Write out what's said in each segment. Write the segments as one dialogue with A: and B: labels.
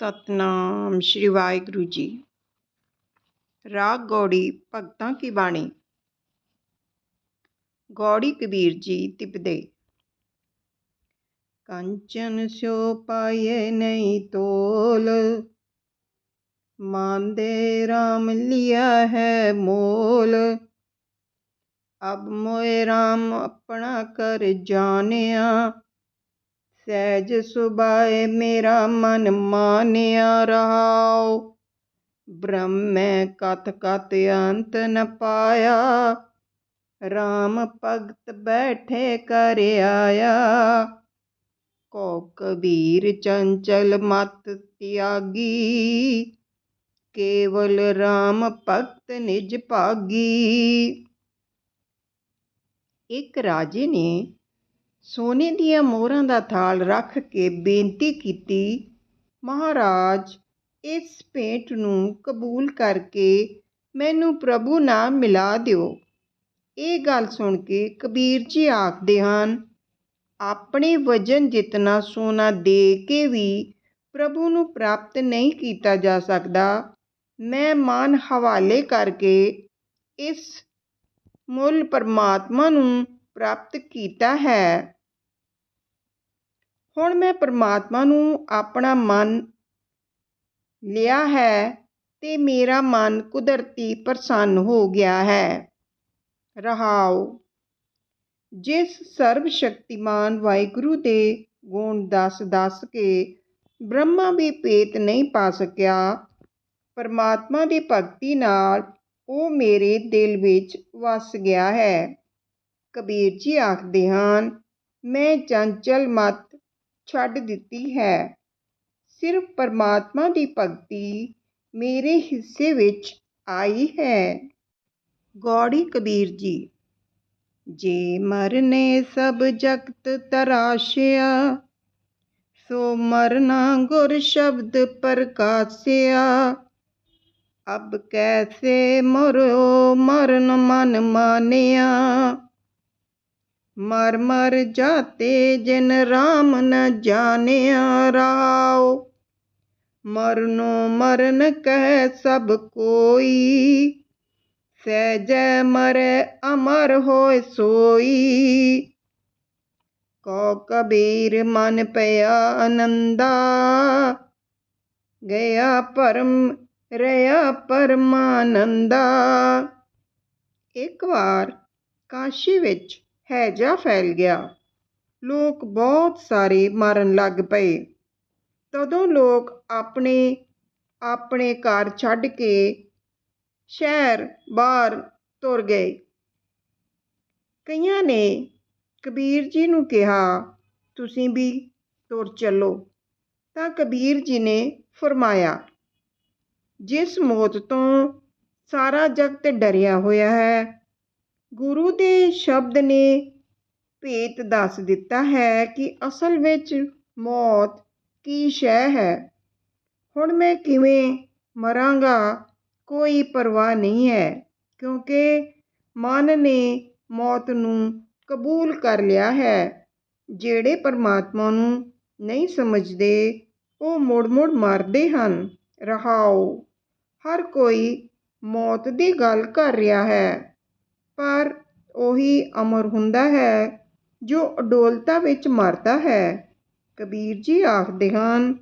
A: ਸਤਨਾਮ ਸ਼੍ਰੀ ਵਾਹਿਗੁਰੂ ਜੀ। ਰਾਗ ਗੌੜੀ ਭਗਤਾਂ ਕੀ ਬਾਣੀ? ਗੌੜੀ ਕਬੀਰ ਜੀ ਤਿਪਦੇ। ਕੰਚਨ ਸਿਓ ਪਾਏ ਨਹੀਂ ਤੋਲ। ਮਾਨਦੇ RAM ਲਿਆ ਹੈ ਮੋਲ। ਅਬ ਮੋਏ RAM ਆਪਣਾ ਕਰ ਜਾਣਿਆ। ਸਹਿਜ ਸੁਭਾਏ ਮੇਰਾ ਮਨ ਮਾਨਿਆ ਰਹਾਉ ਬ੍ਰਹਮੈ ਕਥ ਕਥ ਅੰਤ ਨ ਪਾਇਆ RAM ਭਗਤ ਬੈਠੇ ਕਰ ਆਇਆ ਕੋ ਕਬੀਰ ਚੰਚਲ ਮਤ ਤਿਆਗੀ ਕੇਵਲ RAM ਭਗਤ ਨਿਜ ਭਾਗੀ ਇੱਕ ਰਾਜੇ ਨੇ ਸੋਨੇ ਦੀਆਂ ਮੋਹਰਾਂ ਦਾ ਥਾਲ ਰੱਖ ਕੇ ਬੇਨਤੀ ਕੀਤੀ, ਮਹਾਰਾਜ, ਇਸ ਭੇਟ ਨੂੰ ਕਬੂਲ ਕਰਕੇ ਮੈਨੂੰ ਪ੍ਰਭੂ ਨਾਲ ਮਿਲਾ ਦਿਓ। ਇਹ ਗੱਲ ਸੁਣ ਕੇ ਕਬੀਰ ਜੀ ਆਖਦੇ ਹਨ, ਆਪਣੇ ਵਜਨ ਜਿਤਨਾ ਸੋਨਾ ਦੇ ਕੇ ਵੀ ਪ੍ਰਭੂ ਨੂੰ ਪ੍ਰਾਪਤ ਨਹੀਂ ਕੀਤਾ ਜਾ ਸਕਦਾ, ਮੈਂ ਮਨ ਹਵਾਲੇ ਕਰਕੇ ਇਸ ਮੁੱਲ ਪਰਮਾਤਮਾ ਨੂੰ ਪ੍ਰਾਪਤ ਕੀਤਾ ਹੈ। ਹੁਣ ਮੈਂ ਪਰਮਾਤਮਾ ਨੂੰ ਆਪਣਾ ਮਨ ਲਿਆ ਹੈ ਤੇ ਮੇਰਾ ਮਨ ਕੁਦਰਤੀ ਪ੍ਰਸੰਨ ਹੋ ਗਿਆ ਹੈ। ਰਹਾਉ ਜਿਸ ਸਰਬ ਸ਼ਕਤੀਮਾਨ ਵਾਹਿਗੁਰੂ ਦੇ ਗੁਣ ਦੱਸ ਦੱਸ ਕੇ ਬ੍ਰਹਮਾ ਵੀ ਪੇਤ ਨਹੀਂ ਪਾ ਸਕਿਆ, ਪਰਮਾਤਮਾ ਦੀ ਭਗਤੀ ਨਾਲ ਉਹ ਮੇਰੇ ਦਿਲ ਵਿੱਚ ਵਸ ਗਿਆ ਹੈ। ਕਬੀਰ ਜੀ ਆਖਦੇ ਹਨ, ਮੈਂ ਚੰਚਲ ਮਤ ਛੱਡ ਦਿੱਤੀ ਹੈ। ਸਿਰਫ ਪਰਮਾਤਮਾ ਦੀ ਭਗਤੀ ਮੇਰੇ ਹਿੱਸੇ ਵਿੱਚ ਆਈ ਹੈ। ਗੌੜੀ ਕਬੀਰ ਜੀ, ਜੇ ਮਰਨੇ ਸਭ ਜਗਤ ਤਰਾਸ਼ਿਆ, ਸੋ ਮਰਨਾ ਗੁਰ ਸ਼ਬਦ ਪ੍ਰਕਾਸ਼ਿਆ। ਅਬ ਕੈਸੇ ਮਰੋ ਮਰਨ ਮਨ ਮਾਨਿਆ ਮਰ ਮਰ ਜਾਤੇ ਜਿਨ ਰਾਮ ਨ ਜਾਣਿਆ ਰਾਓ। ਮਰਨੋ ਮਰਨ ਕਹਿ ਸਭ ਕੋਈ, ਸਹਿਜੈ ਮਰੈ ਅਮਰ ਹੋਇ ਸੋਈ। ਕੋ ਕਬੀਰ ਮਨ ਪਿਆ ਆਨੰਦਾ ਗਿਆ ਪਰਮ ਰਿਆ ਪਰਮਾਨੰਦਾ। ਇੱਕ ਵਾਰ ਕਾਸ਼ੀ ਵਿੱਚ ਹੈਜਾ ਫੈਲ ਗਿਆ। ਲੋਕ ਬਹੁਤ ਸਾਰੇ ਮਰਨ ਲੱਗ ਪਏ। ਤਦੋਂ ਲੋਕ ਆਪਣੇ ਆਪਣੇ ਘਰ ਛੱਡ ਕੇ ਸ਼ਹਿਰ ਬਾਹਰ ਤੁਰ ਗਏ। ਕਈਆਂ ਨੇ ਕਬੀਰ ਜੀ ਨੂੰ ਕਿਹਾ, ਤੁਸੀਂ ਵੀ ਤੁਰ ਚੱਲੋ। ਤਾਂ ਕਬੀਰ ਜੀ ਨੇ ਫਰਮਾਇਆ, ਜਿਸ ਮੌਤ ਤੋਂ ਸਾਰਾ ਜਗਤ ਡਰਿਆ ਹੋਇਆ ਹੈ ਗੁਰੂ ਦੇ ਸ਼ਬਦ ਨੇ ਭੇਤ ਦੱਸ ਦਿੱਤਾ ਹੈ ਕਿ ਅਸਲ ਵਿੱਚ ਮੌਤ ਕੀ ਸ਼ੈ ਹੈ। ਹੁਣ ਮੈਂ ਕਿਵੇਂ ਮਰਾਂਗਾ ਕੋਈ ਪਰਵਾਹ ਨਹੀਂ ਹੈ, ਕਿਉਂਕਿ ਮਨ ਨੇ ਮੌਤ ਨੂੰ ਕਬੂਲ ਕਰ ਲਿਆ ਹੈ। ਜਿਹੜੇ ਪਰਮਾਤਮਾ ਨੂੰ ਨਹੀਂ ਸਮਝਦੇ, ਉਹ ਮੁੜ-ਮੁੜ ਮਰਦੇ ਹਨ। ਰਹਾਓ, ਹਰ ਕੋਈ ਮੌਤ ਦੀ ਗੱਲ ਕਰ ਰਿਹਾ ਹੈ। ਪਰ ਉਹੀ ਅਮਰ ਹੁੰਦਾ ਹੈ ਜੋ ਅਡੋਲਤਾ ਵਿੱਚ ਮਰਦਾ ਹੈ। ਕਬੀਰ ਜੀ ਆਖਦੇ ਹਨ,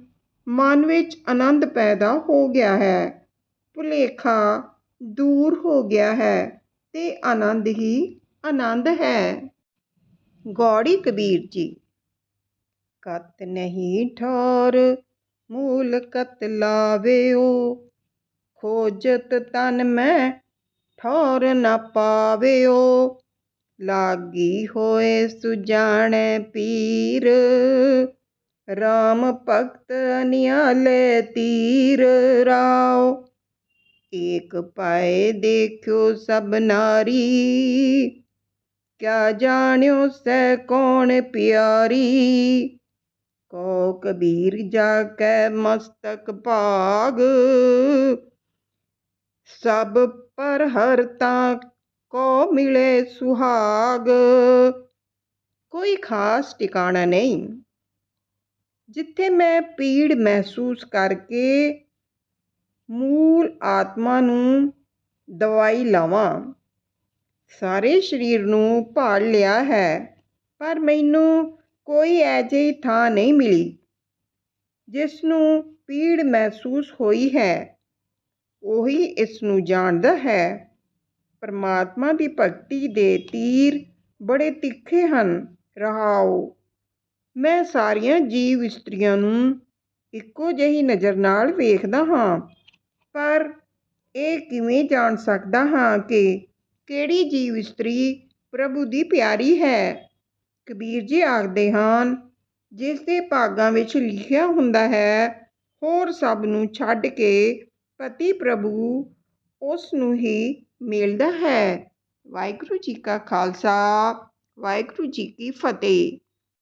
A: ਮਨ ਵਿੱਚ ਆਨੰਦ ਪੈਦਾ ਹੋ ਗਿਆ ਹੈ, ਭੁਲੇਖਾ ਦੂਰ ਹੋ ਗਿਆ ਹੈ ਤੇ ਆਨੰਦ ਹੀ ਆਨੰਦ ਹੈ। ਗੌੜੀ ਕਬੀਰ ਜੀ, ਕਤ ਨਹੀਂ ਠੌਰ ਮੂਲ ਕਤ ਲਾਵੇਓ, ਖੋਜਤ ਤਨ ਮੈਂ ਠੌਰ ਨਾ ਪਾਵਿਓ। ਲਾਗੀ ਹੋਏ ਸੁਜਾਣੈ ਪੀਰ RAM ਭਗਤ ਨਿਆਲੇ ਤੀਰ ਰਾਓ। ਏਕ ਪਾਏ ਦੇਖਿਓ ਸਭ ਨਾਰੀ, ਕਿਆ ਜਾਣਿਓ ਸੈ ਕੌਣ ਪਿਆਰੀ। ਕੋ ਕਬੀਰ ਜਾ ਕੈ ਮਸਤਕ ਭਾਗ ਸਭ ਪਰ ਹਰ ਤਾਂ ਕੋ ਮਿਲੇ ਸੁਹਾਗ। ਕੋਈ ਖਾਸ ਟਿਕਾਣਾ ਨਹੀਂ। ਜਿੱਥੇ ਮੈਂ ਪੀੜ ਮਹਿਸੂਸ ਕਰਕੇ ਮੂਲ ਆਤਮਾ ਨੂੰ ਦਵਾਈ ਲਾਵਾਂ, ਸਾਰੇ ਸਰੀਰ ਨੂੰ ਭਾਲ ਲਿਆ ਹੈ, ਪਰ ਮੈਨੂੰ ਕੋਈ ਐਜਿਹੀ ਥਾਂ ਨਹੀਂ ਮਿਲੀ, ਜਿਸ ਨੂੰ ਪੀੜ ਮਹਿਸੂਸ ਹੋਈ ਹੈ। ਉਹੀ ਇਸ ਨੂੰ ਜਾਣਦਾ ਹੈ। ਪਰਮਾਤਮਾ ਦੀ ਭਗਤੀ ਦੇ ਤੀਰ ਬੜੇ ਤਿੱਖੇ ਹਨ। ਰਹਾਓ, ਮੈਂ ਸਾਰੀਆਂ ਜੀਵ ਇਸਤਰੀਆਂ ਨੂੰ ਇੱਕੋ ਜਿਹੀ ਨਜ਼ਰ ਨਾਲ ਵੇਖਦਾ ਹਾਂ, ਪਰ ਇਹ ਕਿਵੇਂ ਜਾਣ ਸਕਦਾ ਹਾਂ ਕਿ ਕਿਹੜੀ ਜੀਵ ਇਸਤਰੀ ਪ੍ਰਭੂ ਦੀ ਪਿਆਰੀ ਹੈ? ਕਬੀਰ ਜੀ ਆਖਦੇ ਹਨ ਜਿਸ ਦੇ ਭਾਗਾਂ ਵਿੱਚ ਲਿਖਿਆ ਹੁੰਦਾ ਹੈ, ਹੋਰ ਸਭ ਨੂੰ ਛੱਡ ਕੇ ਪਤੀ ਪ੍ਰਭੂ ਉਸ ਨੂੰ ਹੀ ਮਿਲਦਾ ਹੈ। ਵਾਹਿਗੁਰੂ ਜੀ ਕਾ ਖਾਲਸਾ, ਵਾਹਿਗੁਰੂ ਜੀ ਕੀ ਫਤਿਹ।